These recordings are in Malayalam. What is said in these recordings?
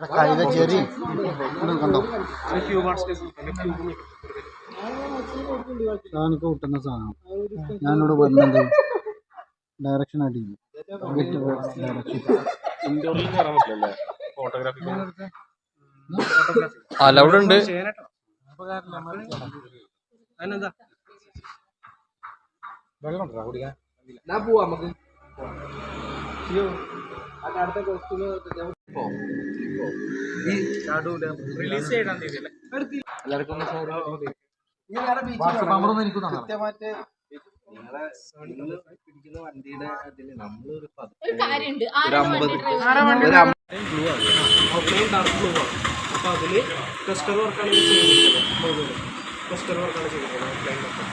കഴുത ചെറി കണ്ടോ? സാധനമൊക്കെ കിട്ടുന്ന സാധനം. ഞാനിവിടെ വരുന്നുണ്ട് ഡയറക്ഷൻ അടിക്കും അലൗഡ് ഉണ്ട്. വെള്ളം ഉണ്ടോ കുടിക്കാൻ? ഞാൻ പോവാ നമുക്ക്. പിടിക്കുന്ന വണ്ടിയുടെ അതിൽ നമ്മളൊരു ഒരു കാര്യമുണ്ട്. ഒരു അമ്പത് ബ്ലൂ ആണ്. ഔട്ട്ലൈൻ ഡാർക്ക് ബ്ലൂ ആണ്. അപ്പോൾ അതിൽ ക്ലസ്റ്റർ വർക്കാണ് ഇത് ചെയ്തിരിക്കുന്നത്. ക്ലസ്റ്റർ വർക്കാണ് ചെയ്തിരിക്കുന്നത് ഔട്ട്ലൈൻ വർക്ക്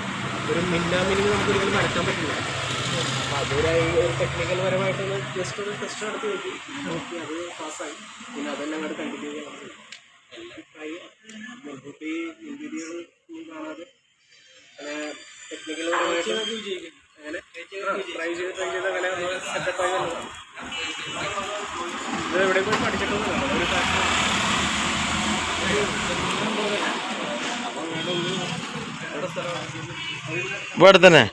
ഒരു മിന്നാമിനിങ് നമുക്ക് ഒരിക്കലും വരയ്ക്കാൻ പറ്റില്ല. അപ്പോൾ ഒരു ടെക്നിക്കൽ പരമായിട്ടൊന്ന് ജസ്റ്റ് ഒരു ടെസ്റ്റ് നടത്തി നോക്കി. നോക്കി അത് പാസ്സായി. പിന്നെ അതെല്ലാം അങ്ങോട്ട് കണ്ടിന്യൂ ചെയ്യാൻ എല്ലാം ട്രൈ മുൻകൂട്ടി ഇന്റീരിയർ കാണാതെ. അങ്ങനെ ടെക്നിക്കൽ പരമായിട്ട് അങ്ങനെ ട്രൈ ചെയ്ത് ട്രൈ ചെയ്ത് അങ്ങനെ സെറ്റപ്പായി വന്നത് ഇത് എവിടെ പോയി പഠിച്ചിട്ടൊന്നും ഒരു ഇവിടെ തന്നെ.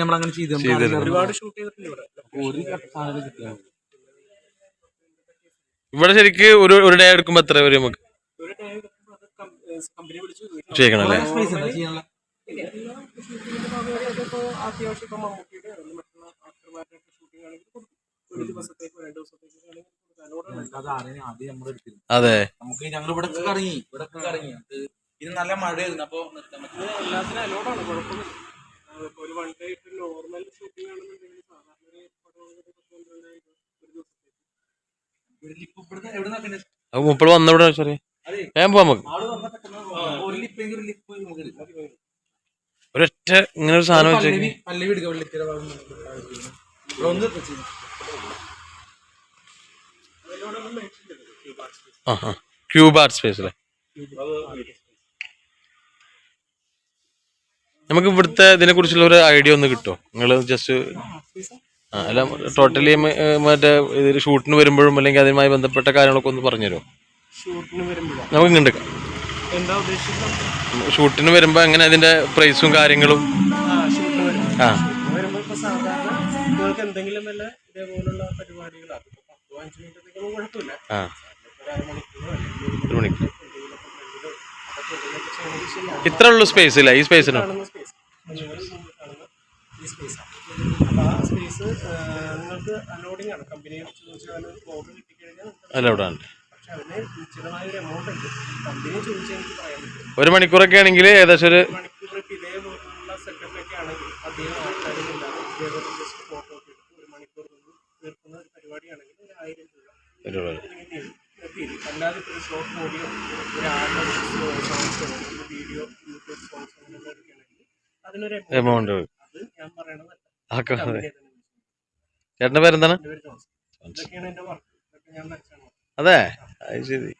നമ്മൾ അങ്ങനെ ചെയ്തു ചെയ്തിരുന്നു. ഒരുപാട് ഷൂട്ട് ചെയ്തിട്ടുണ്ട് ഇവിടെ. ഒരു സാധനം കിട്ടിയാൽ ഇവിടെ ശരിക്ക് ഒരു ഒരു ഡേ എടുക്കുമ്പോ എത്ര വരും നമുക്ക്? ഒരു അത് കമ്പനി വിളിച്ച് ചെയ്യണം അല്ലേ സ്പേസ് ഉണ്ടോ? ചെയ്യാനുള്ള? ഷൂട്ടിങ്ങിന്റെ ഭാഗമായിട്ട് ഇപ്പോൾ അത്യാവശ്യം ഇപ്പം മമ്മൂട്ടിയുടെ അല്ലെങ്കിൽ മറ്റുള്ള ആക്ടർമാരുടെ ഷൂട്ടിംഗ് ആണെങ്കിൽ കൊടുക്കും. ഒരു ദിവസത്തേക്ക് രണ്ട് ദിവസത്തേക്ക് ആണെങ്കിൽ കൊടുക്കും. അതിനോടാണ് അതാണ് ആദ്യം നമ്മൾ എടുത്തിരുന്നത് അതെ. നമുക്ക് ഞങ്ങൾ ഇവിടെ കറങ്ങി ഇവിടെ കറങ്ങി. ഇത് നല്ല മഴയായിരുന്നു. അപ്പൊ നിർത്താൻ പറ്റില്ല ഇത് എല്ലാത്തിനും അലോഡാണ് കുഴപ്പമില്ല ഒരു വൺ ഡേ നോർമൽ ഷൂട്ടിംഗ് ആണെന്നുണ്ടെങ്കിൽ സാധാരണ ഒരു പടം ദിവസത്തേക്ക്. മുപ്പത് വന്ന ഇവിടെ സോറി അതെ. ഞാൻ പോവാം നമുക്ക്. ഒരൊറ്റ ഇങ്ങനെ ഒരു സാധനം വെച്ചു പല്ലവി വെള്ളിത്തിര ഒന്ന് ആ ആ. ക്യൂബ് ആർട്ട് സ്പേസ് അല്ലേ? നമുക്ക് ഇവിടുത്തെ ഇതിനെ കുറിച്ചുള്ള ഒരു ഐഡിയ ഒന്ന് കിട്ടുമോ നിങ്ങൾ ജസ്റ്റ് അല്ല ടോട്ടലി മറ്റേ ഇതിൽ ഷൂട്ടിന് വരുമ്പോഴും അല്ലെങ്കിൽ അതുമായി ബന്ധപ്പെട്ട കാര്യങ്ങളൊക്കെ ഒന്ന് പറഞ്ഞുതരുമോ? നമുക്ക് ഇങ്ങോട്ട് ഷൂട്ടിന് വരുമ്പോൾ എങ്ങനെ അതിന്റെ പ്രൈസും കാര്യങ്ങളും? ആ എന്തെങ്കിലും വല്ല ഇതേപോലുള്ള ഒരു മണിക്കൂർ. ഇത്ര ഉള്ളു സ്പേസ് ഇല്ല ഈ സ്പേസിനോ ഈ സ്പേസാണ് അപ്പോൾ ആ സ്പേസ് നിങ്ങൾക്ക് അലോഡിംഗ് ആണ്. കമ്പനിയെ ചോദിച്ചാൽ ഓർഡർ കിട്ടിക്കഴിഞ്ഞാൽ നിങ്ങൾക്ക് അല്ല ഇവിടെ ഉണ്ട്. പക്ഷെ അതിന് നിശ്ചിതമായ ഒരു എമൗണ്ട് ഉണ്ട് കമ്പനി ചോദിച്ചാൽ എനിക്ക് പറയാൻ പറ്റും. ഒരു മണിക്കൂറൊക്കെ ആണെങ്കിൽ ഏകദേശം ഒരു മണിക്കൂർ ഇപ്പം ഇതേപോലുള്ള സെറ്റപ്പൊക്കെ ആണെങ്കിൽ അധികം ആൾക്കാരില്ലാതെ ഇതേപോലെ ജസ്റ്റ് ഫോട്ടോ ഒക്കെ എടുത്ത് ഒരു മണിക്കൂർ നിന്ന് തീർക്കുന്ന ഒരു പരിപാടിയാണെങ്കിൽ ഒരു ആയിരം രൂപ ഒരു രൂപ. ഇതിന് തീരും. തീരും അല്ലാതെ ഇപ്പോൾ ഒരു ഷോർട്ട് മൂവിയോ ഒരു സോങ്സോ ഒരു വീഡിയോ യൂട്യൂബ് സോങ്സ് അങ്ങനെയൊക്കെ എടുക്കുകയാണെങ്കിൽ അതിനൊരു എമൗണ്ട് അത് ഞാൻ പറയണതല്ല. ചേട്ടന്റെ പേരെന്താണ്? ഇതൊക്കെയാണ് എന്റെ വർക്ക് ഇതൊക്കെ ഞാൻ അതെ. അത് ശരി.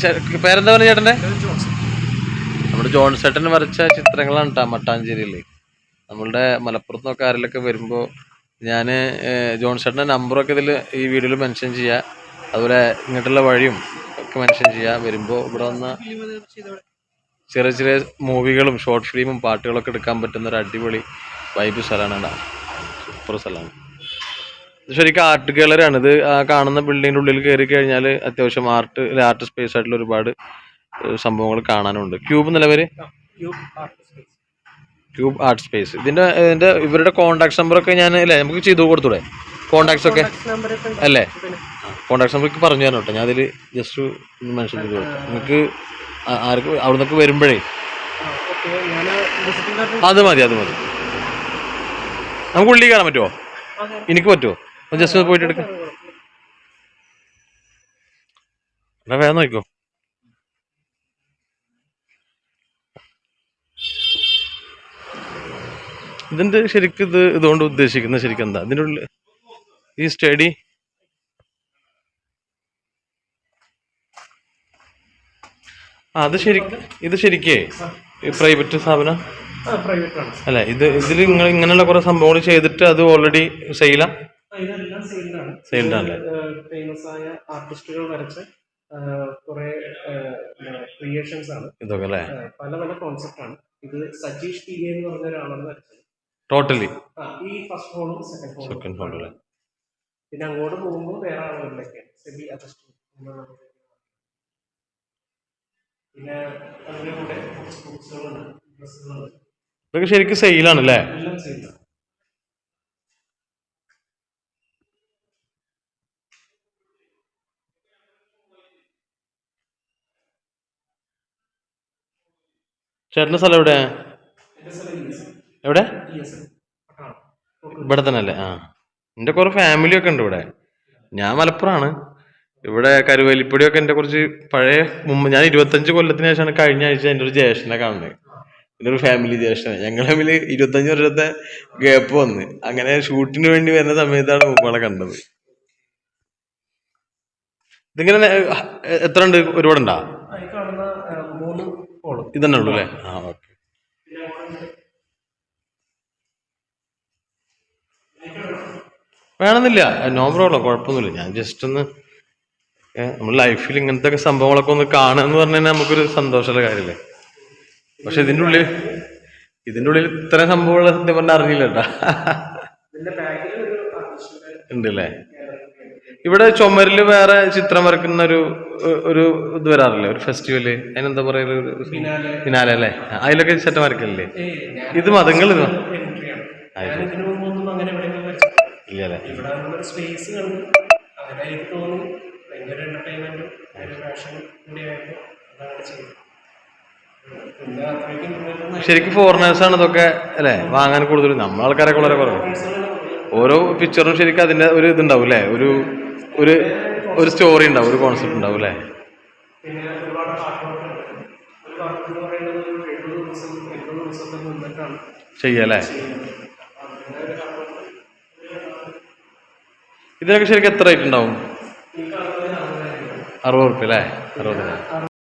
ചെ- പേരെന്താ പറഞ്ഞ ചേട്ടന്റെ നമ്മുടെ ജോൺ ചേട്ടൻ വരച്ച ചിത്രങ്ങളാണ് കേട്ടോ മട്ടാഞ്ചേരിയിൽ നമ്മളുടെ മലപ്പുറത്തൊക്കെ ആരിലൊക്കെ വരുമ്പോൾ ഞാൻ ജോൺ ചേട്ടന്റെ നമ്പറൊക്കെ ഇതിൽ ഈ വീഡിയോയിൽ മെൻഷൻ ചെയ്യുക അതുപോലെ ഇങ്ങോട്ടുള്ള വഴിയും ഒക്കെ മെൻഷൻ ചെയ്യുക വരുമ്പോൾ ഇവിടെ വന്ന ചെറിയ ചെറിയ മൂവികളും ഷോർട്ട് ഫിലിമും പാട്ടുകളൊക്കെ എടുക്കാൻ പറ്റുന്ന ഒരു അടിപൊളി വൈബ് സ്ഥലമാണ് സൂപ്പർ സ്ഥലമാണ്. ശരിക്കും ആർട്ട് ഗാലറിയാണ് ഇത് ആ കാണുന്ന ബിൽഡിങ്ങിന്റെ ഉള്ളിൽ കയറി കഴിഞ്ഞാൽ അത്യാവശ്യം ആർട്ട് ആർട്ട് സ്പേസ് ആയിട്ടുള്ള ഒരുപാട് സംഭവങ്ങൾ കാണാനുണ്ട്. ക്യൂബ് നിലവര് ക്യൂബ് ആർട്ട് സ്പേസ്. ഇതിന്റെ ഇതിന്റെ ഇവരുടെ കോൺടാക്ട് നമ്പറൊക്കെ ഞാൻ അല്ലേ നമുക്ക് ചെയ്തു കൊടുത്തൂടെ? കോൺടാക്ട്സ് ഒക്കെ? അല്ലേ? കോൺടാക്ട് നമ്പർ പറഞ്ഞു തരണം കേട്ടോ ഞാൻ അതിൽ ജസ്റ്റ് മെൻഷൻ ചെയ്ത് കൊടുക്കാം. നിങ്ങൾക്ക് ആർക്ക് അവിടെ നിന്നൊക്കെ വരുമ്പോഴേ അത് മതി അത് മതി. നമുക്ക് ഉള്ളിൽ കയറാൻ പറ്റുമോ എനിക്ക് പറ്റുമോ ജസ്റ്റ് പോയിട്ട് എടുക്കാം. എന്നാ വേഗം നോക്കോ ഇതിന്റെ ശരിക്കും ഇത് ഇതുകൊണ്ട് ഉദ്ദേശിക്കുന്നത് ശരിക്കും എന്താ? ഇതിന്റെ ഉള്ളിൽ ഈ സ്റ്റഡി അത് ശരി ഇത് ശരിക്കേ? പ്രൈവറ്റ് സ്ഥാപനം? അല്ല ഇത് ഇതിൽ നിങ്ങൾ ഇങ്ങനെയുള്ള കുറെ സംഭവങ്ങൾ ചെയ്തിട്ട് അത് ഓൾറെഡി സെയിലാ ആണല്ലേ? ഫേമസ് ആയ ആർട്ടിസ്റ്റുകൾ വരച്ച കുറെ ക്രിയേഷൻസ് ആണ്. ഇതൊക്കെ അല്ലേ? പല പല കോൺസെപ്റ്റ് ആണ്. ഇത് സജീഷ് പി എന്ന് പറഞ്ഞ ഒരാളാണ് വരച്ചത്. ടോട്ടലി ഈ ഫസ്റ്റ് ഹോളും സെക്കൻഡ് സെക്കൻഡ് അല്ലേ? പിന്നെ അങ്ങോട്ട് പോകുമ്പോൾ വേറെ ആളുകളിലൊക്കെയാണ് സെബി അഗസ്റ്റ് പിന്നെ അതിന്റെ കൂടെ കുറച്ച് ബുക്സുകളുണ്ട് ഡ്രസ്സുകളുണ്ട് ഇതൊക്കെ ശരിക്കും സെയിലാണ് അല്ലേ? എല്ലാം ചേട്ടന്റെ സ്ഥലം എവിടെ എവിടെ? ഇവിടെ തന്നെ അല്ലേ ആ. എന്റെ കുറെ ഫാമിലി ഒക്കെ ഉണ്ട് ഇവിടെ. ഞാൻ മലപ്പുറമാണ്. ഇവിടെ കരുവേലിപ്പടിയൊക്കെ എന്റെ കുറച്ച് പഴയ മുമ്പ് ഞാൻ ഇരുപത്തഞ്ച് കൊല്ലത്തിന് ശേഷമാണ് കഴിഞ്ഞ ആഴ്ച എന്റെ ഒരു ജ്യേഷ്ഠനെ കാണുന്നത്. എന്റെ ഒരു ഫാമിലി ജ്യേഷ്ഠനെ. ഞങ്ങൾ തമ്മിൽ ഇരുപത്തഞ്ച് വർഷത്തെ ഗ്യാപ്പ് വന്ന്. അങ്ങനെ ഷൂട്ടിന് വേണ്ടി വരുന്ന സമയത്താണ് മുമ്പാളെ കണ്ടത്. ഇതിങ്ങനെ എത്ര ഉണ്ട് ഒരുപാടുണ്ടാ? ഇതന്നെ ഉള്ളൂ അല്ലേ? ആ ഓക്കെ പിന്നെ അങ്ങോട്ട് വേണമെന്നില്ല. നോ പ്രോബ്ലം കുഴപ്പമൊന്നുമില്ല. ഞാൻ ജസ്റ്റ് ഒന്ന് നമ്മൾ ലൈഫിൽ ഇങ്ങനത്തെ സംഭവങ്ങളൊക്കെ ഒന്ന് കാണുക എന്ന് പറഞ്ഞാൽ നമുക്കൊരു സന്തോഷമുള്ള കാര്യമല്ലേ? പക്ഷെ ഇതിന്റെ ഉള്ളിൽ ഇതിന്റെ ഉള്ളിൽ ഇത്രയും സംഭവങ്ങൾ സത്യം പറഞ്ഞാൽ അറിഞ്ഞില്ല കേട്ടാ ഉണ്ടല്ലേ? ഇവിടെ ചുമരിൽ വേറെ ചിത്രം വരക്കുന്ന ഒരു ഒരു ഇത് വരാറില്ലേ? ഒരു ഫെസ്റ്റിവൽ അതിനെന്താ പറയുക? ഫിനാലെ. അല്ലേ? അതിലൊക്കെ ചിത്രം വരക്കില്ലേ ഇത് മതങ്ങൾ ഇത് ഞാൻ ഇതിനു മുമ്പൊന്നും അങ്ങനെ എവിടെയെങ്കിലും ഇവിടെ നമ്മളൊരു സ്പേസ് കണ്ടു. അങ്ങനെ എനിക്ക് തോന്നുന്നു. ഭയങ്കര കൂടി ആയപ്പോൾ അതാണ് ചെയ്തത്. ശരിക്കും ഫോറിനേഴ്സ് ആണ് ഇതൊക്കെ അല്ലേ? വാങ്ങാൻ കൂടുതൽ. നമ്മൾ ആൾക്കാരെ വളരെ കുറവ്. ഓരോ പിക്ചറും ശരിക്കും അതിന്റെ ഒരു ഇതുണ്ടാവും അല്ലേ? ഒരു ഒരു ഒരു സ്റ്റോറി ഉണ്ടാവും ഒരു കോൺസെപ്റ്റ് ഉണ്ടാവും അല്ലേ? ചെയ്യല്ലേ ചെയ്യുന്നത് അങ്ങനെ ഒരു പാട്ടുണ്ട് ഇതിനൊക്കെ ശരിക്കും എത്ര റേറ്റ് ഉണ്ടാവും? അറുപത് റുപ്യ അല്ലേ? അറുപത്.